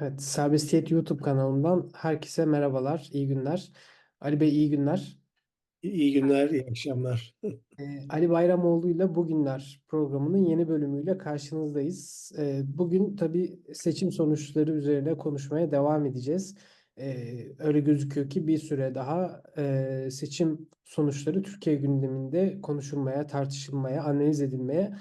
Evet, Serbestiyet YouTube kanalından herkese merhabalar, iyi günler. Ali Bey iyi günler. İyi günler, iyi akşamlar. Ee, Ali Bayramoğlu'yla Bugünler programının yeni bölümüyle karşınızdayız. Ee, bugün tabii seçim sonuçları üzerine konuşmaya devam edeceğiz. Ee, öyle gözüküyor ki bir süre daha e, seçim sonuçları Türkiye gündeminde konuşulmaya, tartışılmaya, analiz edilmeye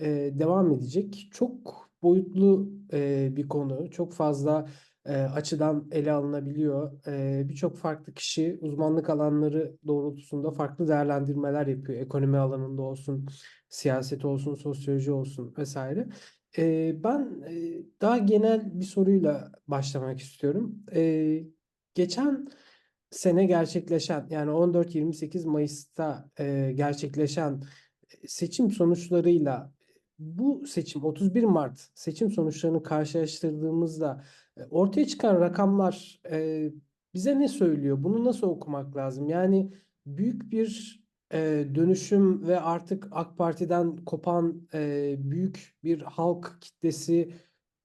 e, devam edecek. Çok boyutlu e, bir konu, çok fazla e, açıdan ele alınabiliyor. E, birçok farklı kişi uzmanlık alanları doğrultusunda farklı değerlendirmeler yapıyor. Ekonomi alanında olsun, siyaset olsun, sosyoloji olsun vesaire. E, ben e, daha genel bir soruyla başlamak istiyorum. E, geçen sene gerçekleşen yani 14-28 Mayıs'ta e, gerçekleşen seçim sonuçlarıyla bu seçim 31 Mart seçim sonuçlarını karşılaştırdığımızda e, ortaya çıkan rakamlar e, bize ne söylüyor? Bunu nasıl okumak lazım? Yani büyük bir e, dönüşüm ve artık AK Parti'den kopan e, büyük bir halk kitlesi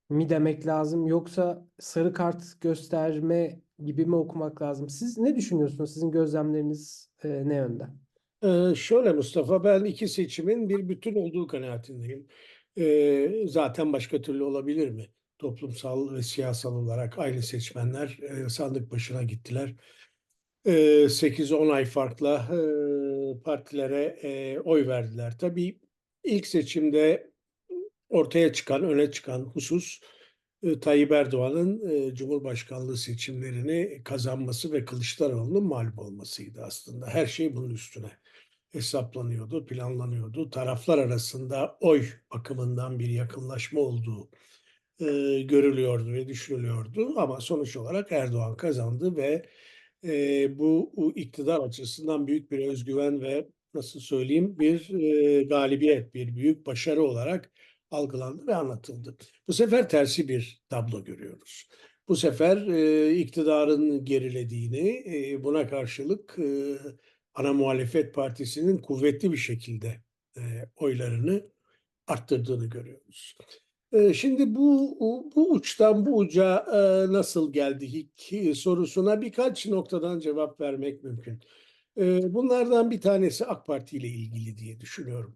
mi demek lazım? Yoksa sarı kart gösterme gibi mi okumak lazım? Siz ne düşünüyorsunuz? Sizin gözlemleriniz e, ne yönde? Şöyle Mustafa, ben iki seçimin bir bütün olduğu kanaatindeyim. Ee, zaten başka türlü olabilir mi? Toplumsal ve siyasal olarak aynı seçmenler e, sandık başına gittiler. Ee, 8-10 ay farkla e, partilere e, oy verdiler. Tabii ilk seçimde ortaya çıkan, öne çıkan husus e, Tayyip Erdoğan'ın e, Cumhurbaşkanlığı seçimlerini kazanması ve Kılıçdaroğlu'nun mağlup olmasıydı aslında. Her şey bunun üstüne hesaplanıyordu, planlanıyordu. Taraflar arasında oy bakımından bir yakınlaşma olduğu e, görülüyordu ve düşünülüyordu. Ama sonuç olarak Erdoğan kazandı ve e, bu, iktidar açısından büyük bir özgüven ve nasıl söyleyeyim bir e, galibiyet, bir büyük başarı olarak algılandı ve anlatıldı. Bu sefer tersi bir tablo görüyoruz. Bu sefer e, iktidarın gerilediğini, e, buna karşılık e, ana muhalefet partisinin kuvvetli bir şekilde e, oylarını arttırdığını görüyoruz. E, şimdi bu bu uçtan bu uca e, nasıl geldik sorusuna birkaç noktadan cevap vermek mümkün. E, bunlardan bir tanesi AK Parti ile ilgili diye düşünüyorum.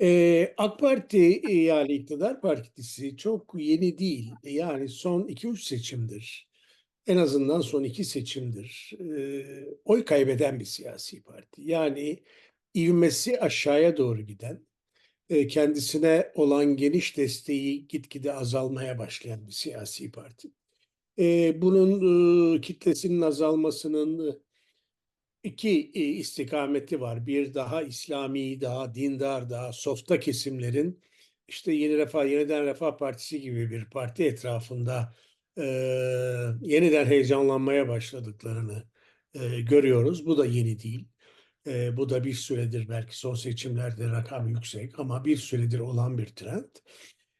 Ee, AK Parti e, yani iktidar partisi çok yeni değil. Yani son 2-3 seçimdir. En azından son iki seçimdir. Ee, oy kaybeden bir siyasi parti. Yani ivmesi aşağıya doğru giden, e, kendisine olan geniş desteği gitgide azalmaya başlayan bir siyasi parti. Ee, bunun e, kitlesinin azalmasının iki e, istikameti var. Bir daha İslami, daha dindar, daha softa kesimlerin işte Yeni Refah, Yeniden Refah Partisi gibi bir parti etrafında e, yeniden heyecanlanmaya başladıklarını e, görüyoruz. Bu da yeni değil. E, bu da bir süredir belki son seçimlerde rakam yüksek ama bir süredir olan bir trend.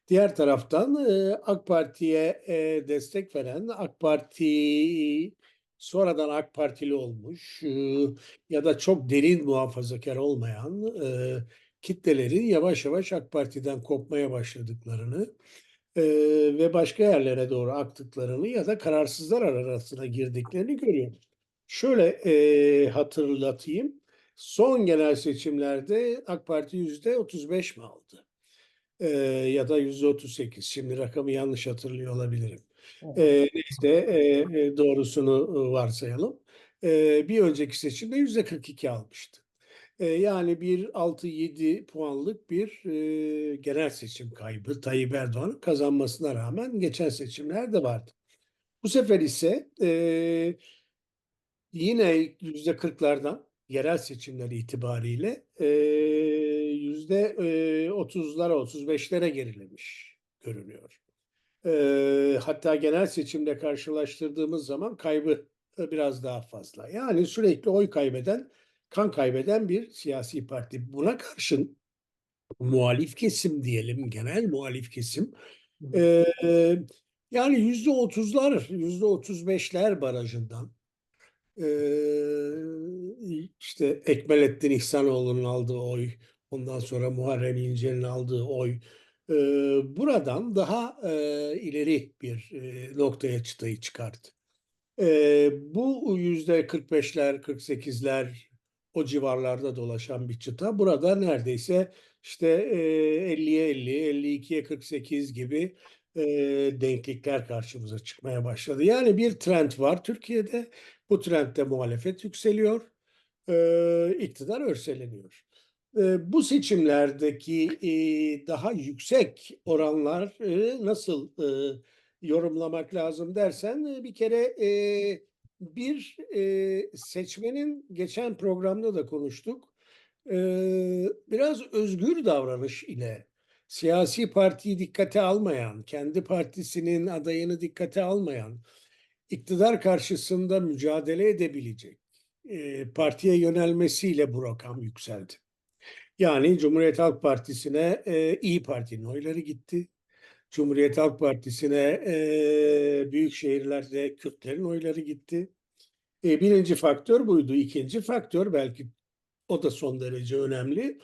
Diğer taraftan e, AK Parti'ye e, destek veren AK Parti sonradan AK Partili olmuş e, ya da çok derin muhafazakar olmayan e, kitlelerin yavaş yavaş AK Parti'den kopmaya başladıklarını e, ve başka yerlere doğru aktıklarını ya da kararsızlar arasına girdiklerini görüyoruz. Şöyle e, hatırlatayım. Son genel seçimlerde AK Parti yüzde 35 mi aldı? E, ya da yüzde 38. Şimdi rakamı yanlış hatırlıyor olabilirim. E, neyse e, doğrusunu varsayalım. E, bir önceki seçimde yüzde 42 almıştı. E, yani bir 6-7 puanlık bir e, genel seçim kaybı Tayyip Erdoğan'ın kazanmasına rağmen geçen seçimlerde vardı. Bu sefer ise e, yine yüzde 40'lardan yerel seçimler itibariyle yüzde 30'lara 35'lere gerilemiş görünüyor. E, hatta genel seçimle karşılaştırdığımız zaman kaybı biraz daha fazla. Yani sürekli oy kaybeden, kan kaybeden bir siyasi parti. Buna karşın muhalif kesim diyelim, genel muhalif kesim e, yani yüzde otuzlar, yüzde otuz beşler barajından e, işte Ekmelettin İhsanoğlu'nun aldığı oy, ondan sonra Muharrem İnce'nin aldığı oy, e, buradan daha e, ileri bir e, noktaya çıtayı çıkardı. E, bu yüzde 45'ler, 48'ler o civarlarda dolaşan bir çıta burada neredeyse işte e, 50'ye 50, 52'ye 48 gibi denklikler karşımıza çıkmaya başladı. Yani bir trend var Türkiye'de. Bu trendde muhalefet yükseliyor, iktidar örseleniyor. Bu seçimlerdeki daha yüksek oranlar nasıl yorumlamak lazım dersen bir kere bir e, seçmenin geçen programda da konuştuk. e, biraz özgür davranış ile siyasi partiyi dikkate almayan, kendi partisinin adayını dikkate almayan, iktidar karşısında mücadele edebilecek e, partiye yönelmesiyle bu rakam yükseldi. Yani Cumhuriyet Halk Partisi'ne e, İyi Parti'nin oyları gitti. Cumhuriyet Halk Partisi'ne e, büyük şehirlerde Kürtlerin oyları gitti. E, birinci faktör buydu. İkinci faktör belki o da son derece önemli.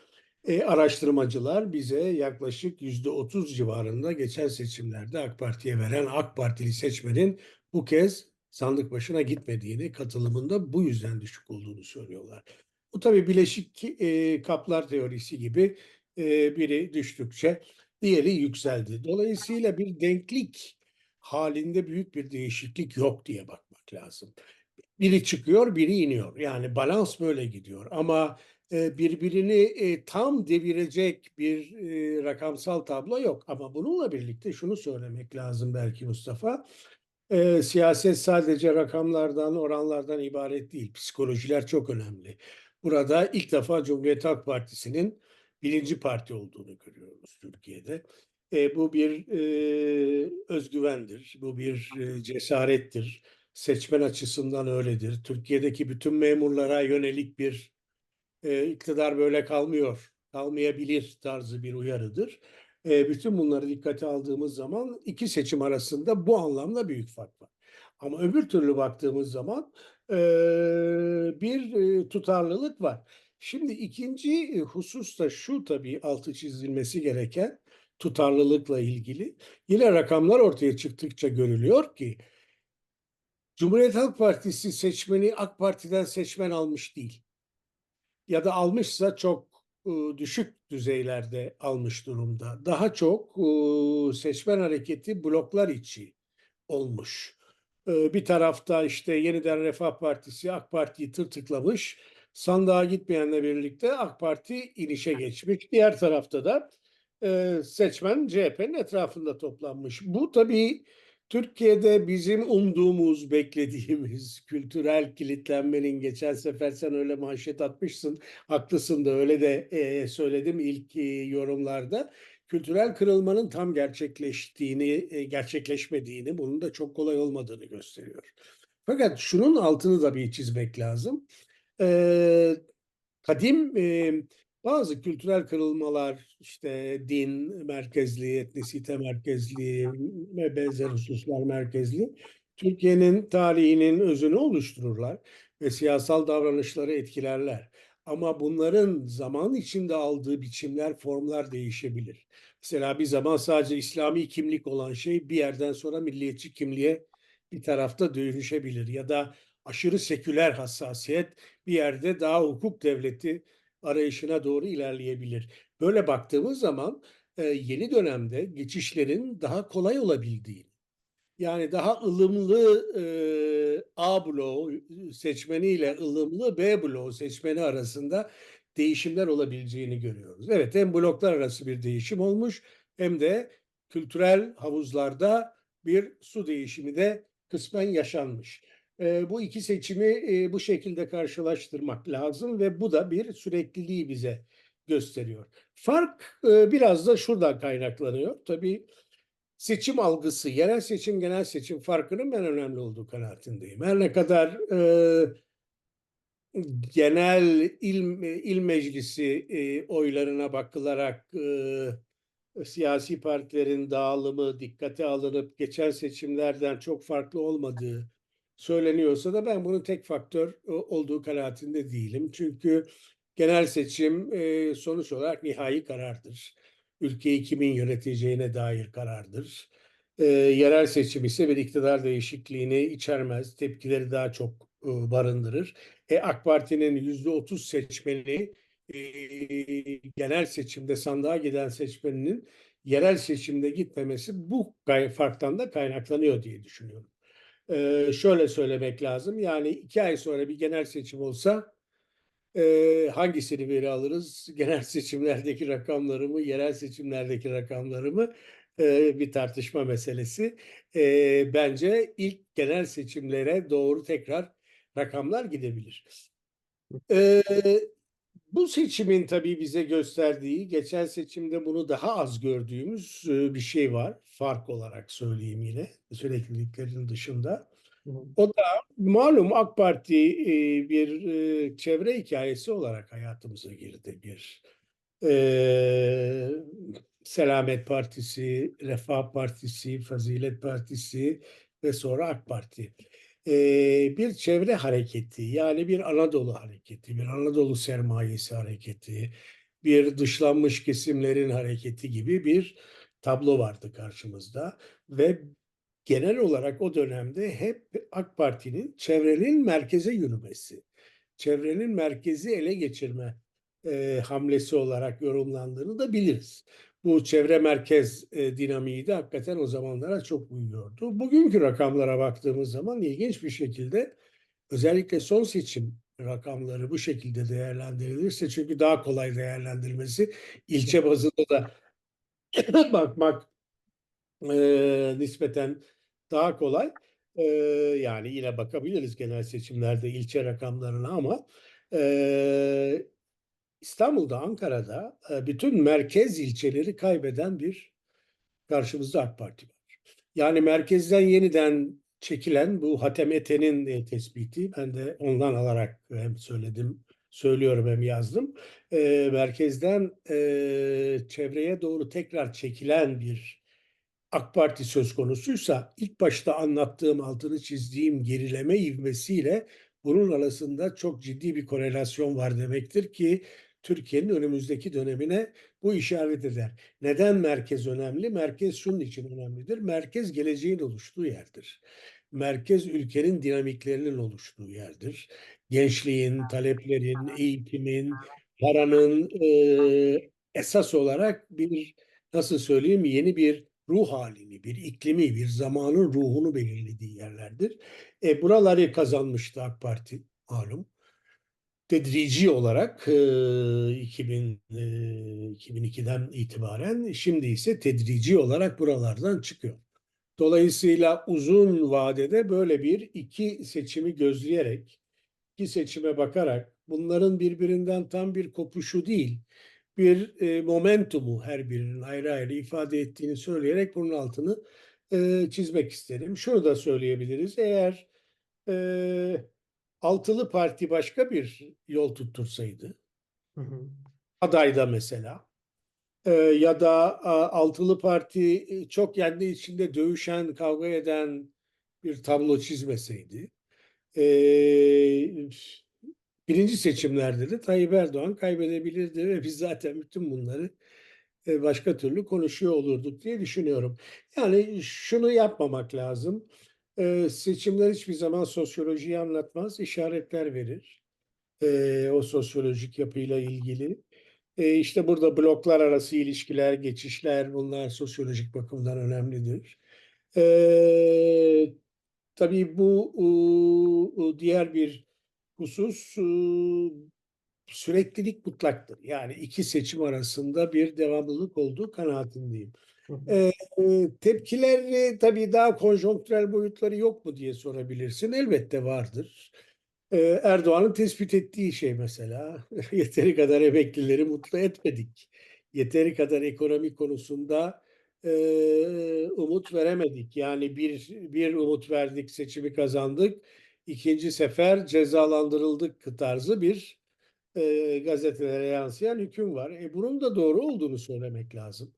E, araştırmacılar bize yaklaşık yüzde otuz civarında geçen seçimlerde AK Parti'ye veren AK Partili seçmenin bu kez sandık başına gitmediğini, katılımında bu yüzden düşük olduğunu söylüyorlar. Bu tabii bileşik e, kaplar teorisi gibi e, biri düştükçe diğeri yükseldi. Dolayısıyla bir denklik halinde büyük bir değişiklik yok diye bakmak lazım. Biri çıkıyor, biri iniyor. Yani balans böyle gidiyor. Ama e, birbirini e, tam devirecek bir e, rakamsal tablo yok. Ama bununla birlikte şunu söylemek lazım belki Mustafa. Siyaset sadece rakamlardan, oranlardan ibaret değil. Psikolojiler çok önemli. Burada ilk defa Cumhuriyet Halk Partisi'nin birinci parti olduğunu görüyoruz Türkiye'de. E, bu bir e, özgüvendir, bu bir e, cesarettir. Seçmen açısından öyledir. Türkiye'deki bütün memurlara yönelik bir e, iktidar böyle kalmıyor, kalmayabilir tarzı bir uyarıdır. E, bütün bunları dikkate aldığımız zaman iki seçim arasında bu anlamda büyük fark var. Ama öbür türlü baktığımız zaman e, bir e, tutarlılık var. Şimdi ikinci husus da şu tabii altı çizilmesi gereken tutarlılıkla ilgili. Yine rakamlar ortaya çıktıkça görülüyor ki Cumhuriyet Halk Partisi seçmeni AK Parti'den seçmen almış değil. Ya da almışsa çok düşük düzeylerde almış durumda. Daha çok seçmen hareketi bloklar içi olmuş. Bir tarafta işte yeniden Refah Partisi AK Parti'yi tırtıklamış. Sandığa gitmeyenle birlikte AK Parti inişe geçmiş. Diğer tarafta da e, seçmen CHP'nin etrafında toplanmış. Bu tabii Türkiye'de bizim umduğumuz, beklediğimiz kültürel kilitlenmenin geçen sefer sen öyle manşet atmışsın. Haklısın da öyle de e, söyledim ilk e, yorumlarda. Kültürel kırılmanın tam gerçekleştiğini, e, gerçekleşmediğini, bunun da çok kolay olmadığını gösteriyor. Fakat şunun altını da bir çizmek lazım. E, kadim e, bazı kültürel kırılmalar işte din merkezli, etnisite merkezli ve benzer hususlar merkezli Türkiye'nin tarihinin özünü oluştururlar ve siyasal davranışları etkilerler. Ama bunların zaman içinde aldığı biçimler, formlar değişebilir. Mesela bir zaman sadece İslami kimlik olan şey bir yerden sonra milliyetçi kimliğe bir tarafta dönüşebilir ya da aşırı seküler hassasiyet bir yerde daha hukuk devleti arayışına doğru ilerleyebilir. Böyle baktığımız zaman e, yeni dönemde geçişlerin daha kolay olabildiğini, yani daha ılımlı e, A bloğu seçmeniyle ılımlı B bloğu seçmeni arasında değişimler olabileceğini görüyoruz. Evet hem bloklar arası bir değişim olmuş hem de kültürel havuzlarda bir su değişimi de kısmen yaşanmış. Bu iki seçimi bu şekilde karşılaştırmak lazım ve bu da bir sürekliliği bize gösteriyor. Fark biraz da şuradan kaynaklanıyor. Tabii seçim algısı, yerel seçim, genel seçim farkının ben önemli olduğu kanaatindeyim. Her ne kadar genel il, il meclisi oylarına bakılarak siyasi partilerin dağılımı dikkate alınıp geçen seçimlerden çok farklı olmadığı söyleniyorsa da ben bunun tek faktör olduğu kanaatinde değilim. Çünkü genel seçim sonuç olarak nihai karardır. ülkeyi kimin yöneteceğine dair karardır. E, yerel seçim ise bir iktidar değişikliğini içermez, tepkileri daha çok e, barındırır. E, AK Parti'nin yüzde otuz seçmeni e, genel seçimde sandığa giden seçmeninin yerel seçimde gitmemesi bu farktan da kaynaklanıyor diye düşünüyorum. E, şöyle söylemek lazım. Yani iki ay sonra bir genel seçim olsa e, hangisini veri alırız? Genel seçimlerdeki rakamları mı, yerel seçimlerdeki rakamları mı? E, bir tartışma meselesi. E, bence ilk genel seçimlere doğru tekrar rakamlar gidebilir. E, bu seçimin tabii bize gösterdiği, geçen seçimde bunu daha az gördüğümüz e, bir şey var. Fark olarak söyleyeyim yine, sürekliliklerin dışında. O da malum AK Parti e, bir e, çevre hikayesi olarak hayatımıza girdi. Bir e, Selamet Partisi, Refah Partisi, Fazilet Partisi ve sonra AK Parti. E, bir çevre hareketi yani bir Anadolu hareketi, bir Anadolu sermayesi hareketi, bir dışlanmış kesimlerin hareketi gibi bir tablo vardı karşımızda ve genel olarak o dönemde hep AK Parti'nin çevrenin merkeze yürümesi, çevrenin merkezi ele geçirme e, hamlesi olarak yorumlandığını da biliriz. Bu çevre merkez e, dinamiği de hakikaten o zamanlara çok uyuyordu. Bugünkü rakamlara baktığımız zaman ilginç bir şekilde özellikle son seçim rakamları bu şekilde değerlendirilirse çünkü daha kolay değerlendirilmesi ilçe bazında da bakmak e, nispeten daha kolay. E, yani yine bakabiliriz genel seçimlerde ilçe rakamlarına ama e, İstanbul'da, Ankara'da e, bütün merkez ilçeleri kaybeden bir karşımızda AK Parti var. Yani merkezden yeniden çekilen bu Hatem Eten'in e, tespiti, ben de ondan alarak hem söyledim, söylüyorum hem yazdım. E, merkezden çevreye doğru tekrar çekilen bir AK Parti söz konusuysa ilk başta anlattığım altını çizdiğim gerileme ivmesiyle bunun arasında çok ciddi bir korelasyon var demektir ki Türkiye'nin önümüzdeki dönemine bu işaret eder. Neden merkez önemli? Merkez şunun için önemlidir. Merkez geleceğin oluştuğu yerdir. Merkez ülkenin dinamiklerinin oluştuğu yerdir. Gençliğin, taleplerin, eğitimin, paranın e, esas olarak bir nasıl söyleyeyim yeni bir ruh halini, bir iklimi, bir zamanın ruhunu belirlediği yerlerdir. E, buraları kazanmıştı AK Parti malum. Tedrici olarak e, 2000, e, 2002'den itibaren şimdi ise tedrici olarak buralardan çıkıyor. Dolayısıyla uzun vadede böyle bir iki seçimi gözleyerek, iki seçime bakarak bunların birbirinden tam bir kopuşu değil, bir momentumu her birinin ayrı ayrı ifade ettiğini söyleyerek bunun altını çizmek isterim. Şunu da söyleyebiliriz. Eğer e, altılı parti başka bir yol tuttursaydı, Hı hı. adayda mesela, e, ya da a, altılı parti e, çok kendi içinde dövüşen, kavga eden bir tablo çizmeseydi, e, birinci seçimlerde de Tayyip Erdoğan kaybedebilirdi ve biz zaten bütün bunları e, başka türlü konuşuyor olurduk diye düşünüyorum. Yani şunu yapmamak lazım. E, seçimler hiçbir zaman sosyolojiyi anlatmaz, işaretler verir. E, o sosyolojik yapıyla ilgili. E, işte burada bloklar arası ilişkiler, geçişler bunlar sosyolojik bakımdan önemlidir. E, tabii bu u, diğer bir husus süreklilik mutlaktır. Yani iki seçim arasında bir devamlılık olduğu kanaatindeyim. E, tepkiler tabii daha konjonktürel boyutları yok mu diye sorabilirsin. Elbette vardır. E, Erdoğan'ın tespit ettiği şey mesela yeteri kadar emeklileri mutlu etmedik. Yeteri kadar ekonomi konusunda e, umut veremedik. Yani bir bir umut verdik, seçimi kazandık. İkinci sefer cezalandırıldık tarzı bir e, gazetelere yansıyan hüküm var. E, bunun da doğru olduğunu söylemek lazım.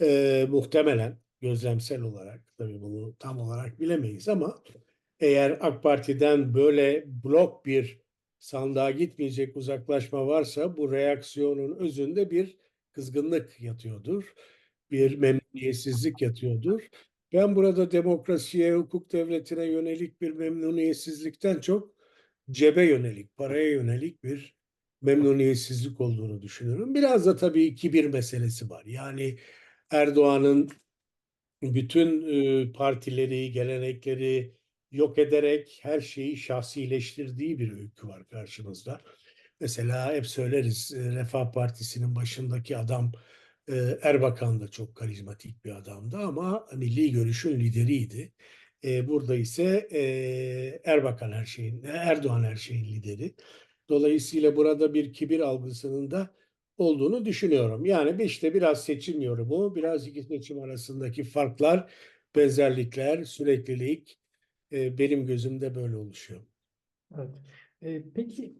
E, muhtemelen gözlemsel olarak tabii bunu tam olarak bilemeyiz ama eğer AK Parti'den böyle blok bir sandığa gitmeyecek uzaklaşma varsa bu reaksiyonun özünde bir kızgınlık yatıyordur, bir memnuniyetsizlik yatıyordur. Ben burada demokrasiye, hukuk devletine yönelik bir memnuniyetsizlikten çok cebe yönelik, paraya yönelik bir memnuniyetsizlik olduğunu düşünüyorum. Biraz da tabii kibir meselesi var. Yani Erdoğan'ın bütün e, partileri, gelenekleri yok ederek her şeyi şahsileştirdiği bir öykü var karşımızda. Mesela hep söyleriz e, Refah Partisi'nin başındaki adam e, Erbakan da çok karizmatik bir adamdı ama milli görüşün lideriydi. Burada ise Erbakan her şeyin, Erdoğan her şeyin lideri. Dolayısıyla burada bir kibir algısının da olduğunu düşünüyorum. Yani işte biraz seçim yorumu, biraz iki seçim arasındaki farklar, benzerlikler, süreklilik e, benim gözümde böyle oluşuyor. Evet. Ee, peki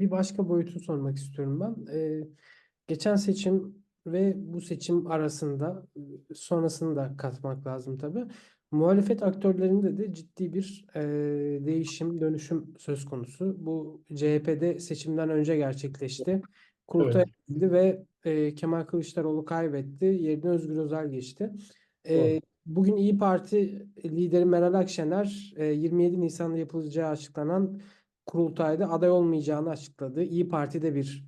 bir başka boyutu sormak istiyorum ben. Ee, geçen seçim ve bu seçim arasında sonrasını da katmak lazım tabii. Muhalefet aktörlerinde de ciddi bir e, değişim, dönüşüm söz konusu. Bu CHP'de seçimden önce gerçekleşti. Kurultay Evet. edildi ve e, Kemal Kılıçdaroğlu kaybetti. Yerine Özgür Özel geçti. E. Bugün İyi Parti lideri Meral Akşener e, 27 Nisan'da yapılacağı açıklanan kurultayda aday olmayacağını açıkladı. İyi Parti'de bir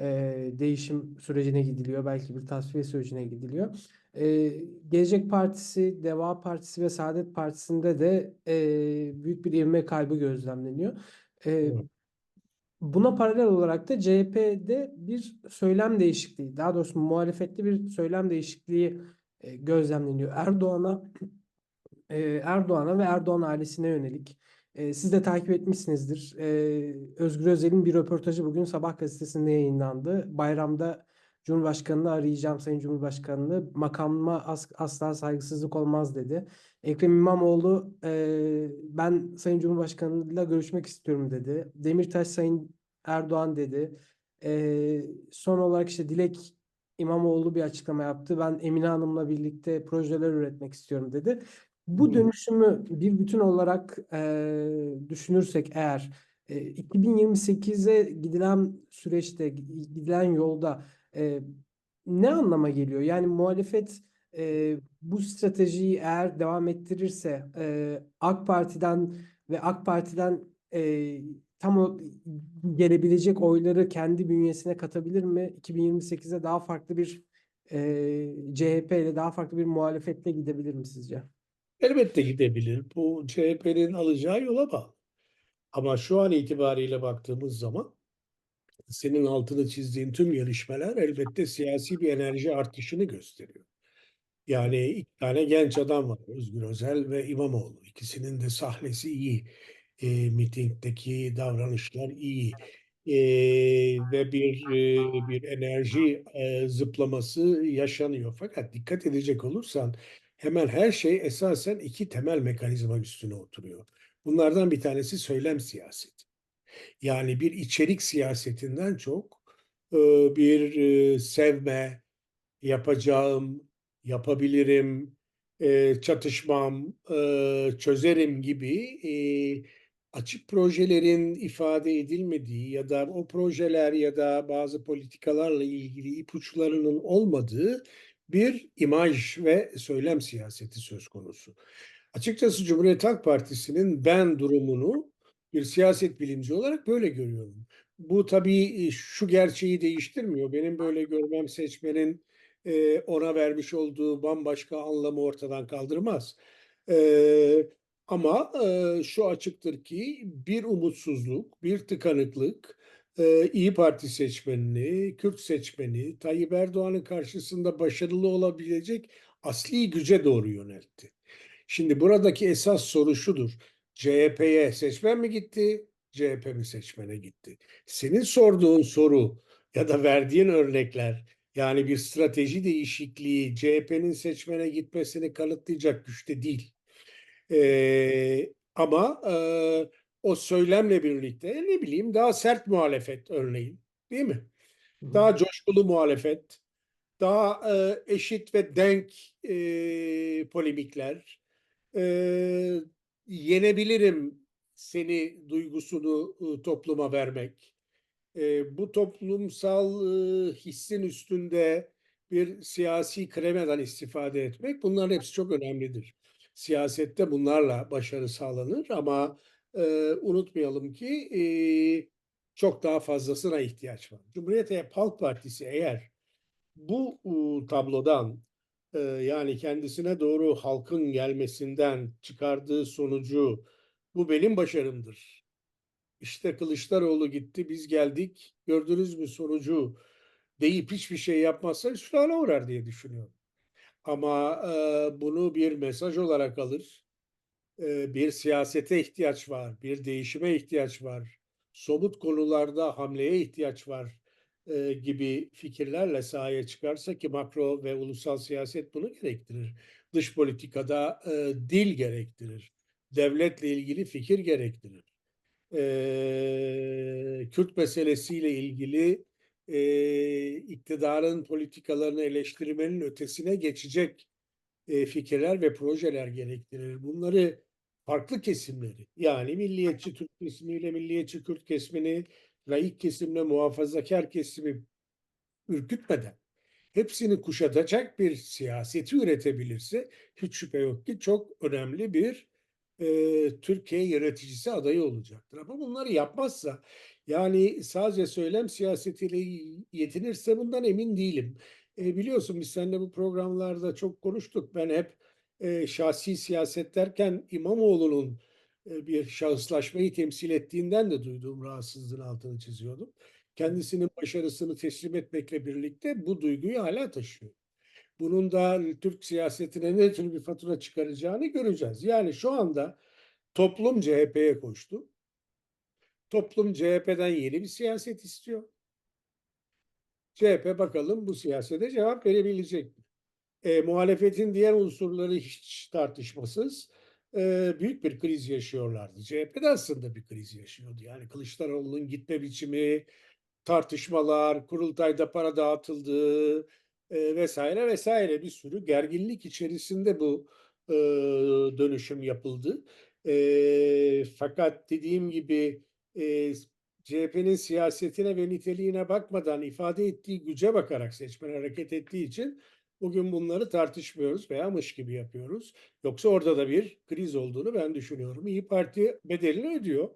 e, değişim sürecine gidiliyor. Belki bir tasfiye sürecine gidiliyor. E, Gelecek Partisi, Deva Partisi ve Saadet Partisi'nde de e, büyük bir ivme kaybı gözlemleniyor. E, Evet. Buna paralel olarak da CHP'de bir söylem değişikliği, daha doğrusu muhalefette bir söylem değişikliği e, gözlemleniyor. Erdoğan'a e, Erdoğan'a ve Erdoğan ailesine yönelik. E, siz de takip etmişsinizdir. E, Özgür Özel'in bir röportajı bugün Sabah gazetesinde yayınlandı. Bayramda Cumhurbaşkanı'nı arayacağım Sayın Cumhurbaşkanı'nı. Makamıma as- asla saygısızlık olmaz dedi. Ekrem İmamoğlu ben Sayın Cumhurbaşkanı'yla görüşmek istiyorum dedi. Demirtaş Sayın Erdoğan dedi. E, son olarak işte Dilek İmamoğlu bir açıklama yaptı. Ben Emine Hanım'la birlikte projeler üretmek istiyorum dedi. Bu Hı. dönüşümü bir bütün olarak e, düşünürsek eğer e, 2028'e gidilen süreçte, gidilen yolda e, ne anlama geliyor? Yani muhalefet e, bu stratejiyi eğer devam ettirirse e, AK Parti'den ve AK Parti'den e, tam o gelebilecek oyları kendi bünyesine katabilir mi? 2028'e daha farklı bir e, CHP ile daha farklı bir muhalefetle gidebilir mi sizce? Elbette gidebilir. Bu CHP'nin alacağı yola bağlı. Ama şu an itibariyle baktığımız zaman senin altını çizdiğin tüm gelişmeler elbette siyasi bir enerji artışını gösteriyor. Yani iki tane genç adam var. Özgür Özel ve İmamoğlu. İkisinin de sahnesi iyi. E, mitingdeki davranışlar iyi. E, ve bir e, bir enerji e, zıplaması yaşanıyor. Fakat dikkat edecek olursan hemen her şey esasen iki temel mekanizma üstüne oturuyor. Bunlardan bir tanesi söylem siyaseti. Yani bir içerik siyasetinden çok e, bir e, sevme, yapacağım, yapabilirim, e, çatışmam, e, çözerim gibi e, açık projelerin ifade edilmediği ya da o projeler ya da bazı politikalarla ilgili ipuçlarının olmadığı bir imaj ve söylem siyaseti söz konusu. Açıkçası Cumhuriyet Halk Partisi'nin ben durumunu bir siyaset bilimci olarak böyle görüyorum. Bu tabii şu gerçeği değiştirmiyor. Benim böyle görmem seçmenin e, ona vermiş olduğu bambaşka anlamı ortadan kaldırmaz. Ama e, şu açıktır ki bir umutsuzluk, bir tıkanıklık e, İyi Parti seçmenini, Kürt seçmeni, Tayyip Erdoğan'ın karşısında başarılı olabilecek asli güce doğru yöneltti. Şimdi buradaki esas soru şudur. CHP'ye seçmen mi gitti, CHP mi seçmene gitti? Senin sorduğun soru ya da verdiğin örnekler yani bir strateji değişikliği CHP'nin seçmene gitmesini kanıtlayacak güçte değil. Ee, ama e, o söylemle birlikte ne bileyim daha sert muhalefet örneğin değil mi? Daha coşkulu muhalefet, daha e, eşit ve denk e, polemikler, e, yenebilirim seni duygusunu e, topluma vermek, E, bu toplumsal e, hissin üstünde bir siyasi kremadan istifade etmek bunların hepsi çok önemlidir. Siyasette bunlarla başarı sağlanır ama e, unutmayalım ki e, çok daha fazlasına ihtiyaç var. Cumhuriyet Halk Partisi eğer bu e, tablodan e, yani kendisine doğru halkın gelmesinden çıkardığı sonucu bu benim başarımdır. İşte Kılıçdaroğlu gitti, biz geldik. Gördünüz mü sonucu deyip hiçbir şey yapmazsa hüsrana uğrar diye düşünüyorum. Ama e, bunu bir mesaj olarak alır. E, bir siyasete ihtiyaç var, bir değişime ihtiyaç var. Somut konularda hamleye ihtiyaç var e, gibi fikirlerle sahaya çıkarsa ki makro ve ulusal siyaset bunu gerektirir. Dış politikada e, dil gerektirir. Devletle ilgili fikir gerektirir. E, Kürt meselesiyle ilgili e, iktidarın politikalarını eleştirmenin ötesine geçecek e, fikirler ve projeler gerektirir. Bunları farklı kesimleri yani milliyetçi Türk kesimiyle milliyetçi Kürt kesimini, laik kesimle muhafazakar kesimi ürkütmeden hepsini kuşatacak bir siyaseti üretebilirse hiç şüphe yok ki çok önemli bir e, Türkiye yöneticisi adayı olacaktır. Ama bunları yapmazsa yani sadece söylem siyasetiyle yetinirse bundan emin değilim. E, biliyorsun biz seninle bu programlarda çok konuştuk. Ben hep e, şahsi siyaset derken İmamoğlu'nun e, bir şahıslaşmayı temsil ettiğinden de duyduğum rahatsızlığın altını çiziyordum. Kendisinin başarısını teslim etmekle birlikte bu duyguyu hala taşıyor. Bunun da Türk siyasetine ne tür bir fatura çıkaracağını göreceğiz. Yani şu anda toplum CHP'ye koştu. Toplum CHP'den yeni bir siyaset istiyor. CHP bakalım bu siyasete cevap verebilecek mi? E, muhalefetin diğer unsurları hiç tartışmasız e, büyük bir kriz yaşıyorlardı. CHP de aslında bir kriz yaşıyordu. Yani Kılıçdaroğlu'nun gitme biçimi, tartışmalar, kurultayda para dağıtıldığı e, vesaire vesaire bir sürü gerginlik içerisinde bu e, dönüşüm yapıldı. E, fakat dediğim gibi e, CHP'nin siyasetine ve niteliğine bakmadan ifade ettiği güce bakarak seçmen hareket ettiği için bugün bunları tartışmıyoruz veya mış gibi yapıyoruz. Yoksa orada da bir kriz olduğunu ben düşünüyorum. İyi Parti bedelini ödüyor.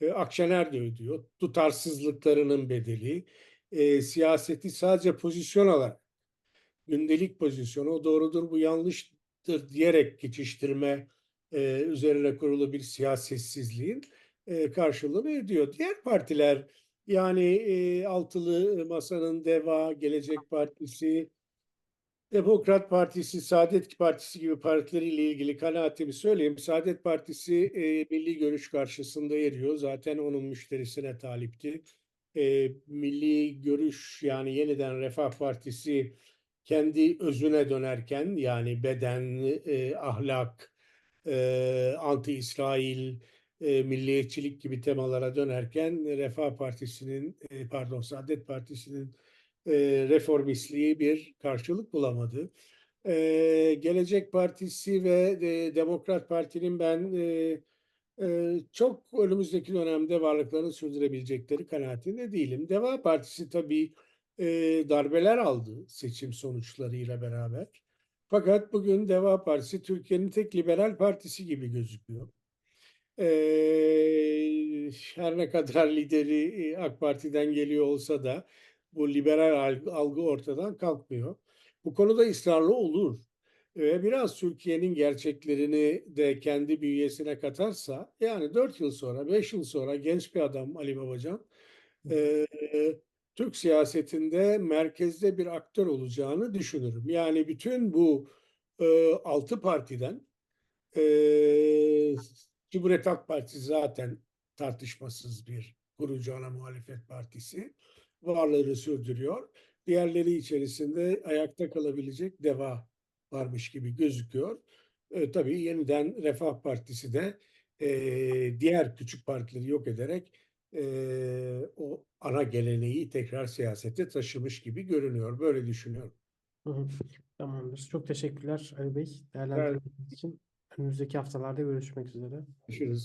E, Akşener de ödüyor. Tutarsızlıklarının bedeli. E, siyaseti sadece pozisyon olarak gündelik pozisyonu o doğrudur bu yanlıştır diyerek geçiştirme e, üzerine kurulu bir siyasetsizliğin e, karşılığını ödüyor. Diğer partiler yani e, altılı masanın DEVA, Gelecek Partisi, Demokrat Partisi, Saadet Partisi gibi partileriyle ilgili kanaatimi söyleyeyim. Saadet Partisi e, milli görüş karşısında eriyor. Zaten onun müşterisine talipti. E, milli görüş yani yeniden Refah Partisi kendi özüne dönerken yani beden, e, ahlak, e, anti-İsrail, e, milliyetçilik gibi temalara dönerken Refah Partisi'nin, e, pardon Saadet Partisi'nin e, reformistliği bir karşılık bulamadı. E, Gelecek Partisi ve e, Demokrat Parti'nin ben e, e, çok önümüzdeki dönemde varlıklarını sürdürebilecekleri kanaatinde değilim. Deva Partisi tabii e, darbeler aldı seçim sonuçlarıyla beraber. Fakat bugün Deva Partisi Türkiye'nin tek liberal partisi gibi gözüküyor. Ee, her ne kadar lideri AK Parti'den geliyor olsa da bu liberal algı, algı ortadan kalkmıyor. Bu konuda ısrarlı olur ve biraz Türkiye'nin gerçeklerini de kendi bünyesine katarsa yani 4 yıl sonra, 5 yıl sonra genç bir adam Ali Babacan e, Türk siyasetinde merkezde bir aktör olacağını düşünürüm. Yani bütün bu e, altı partiden e, Cumhuriyet Halk Partisi zaten tartışmasız bir kurucu ana muhalefet partisi. Varlığını sürdürüyor. Diğerleri içerisinde ayakta kalabilecek deva varmış gibi gözüküyor. E, tabii yeniden Refah Partisi de e, diğer küçük partileri yok ederek e, o ana geleneği tekrar siyasete taşımış gibi görünüyor. Böyle düşünüyorum. Hı hı. Tamamdır. Çok teşekkürler Ali Bey değerlendirmeniz için. Önümüzdeki haftalarda görüşmek üzere. Görüşürüz.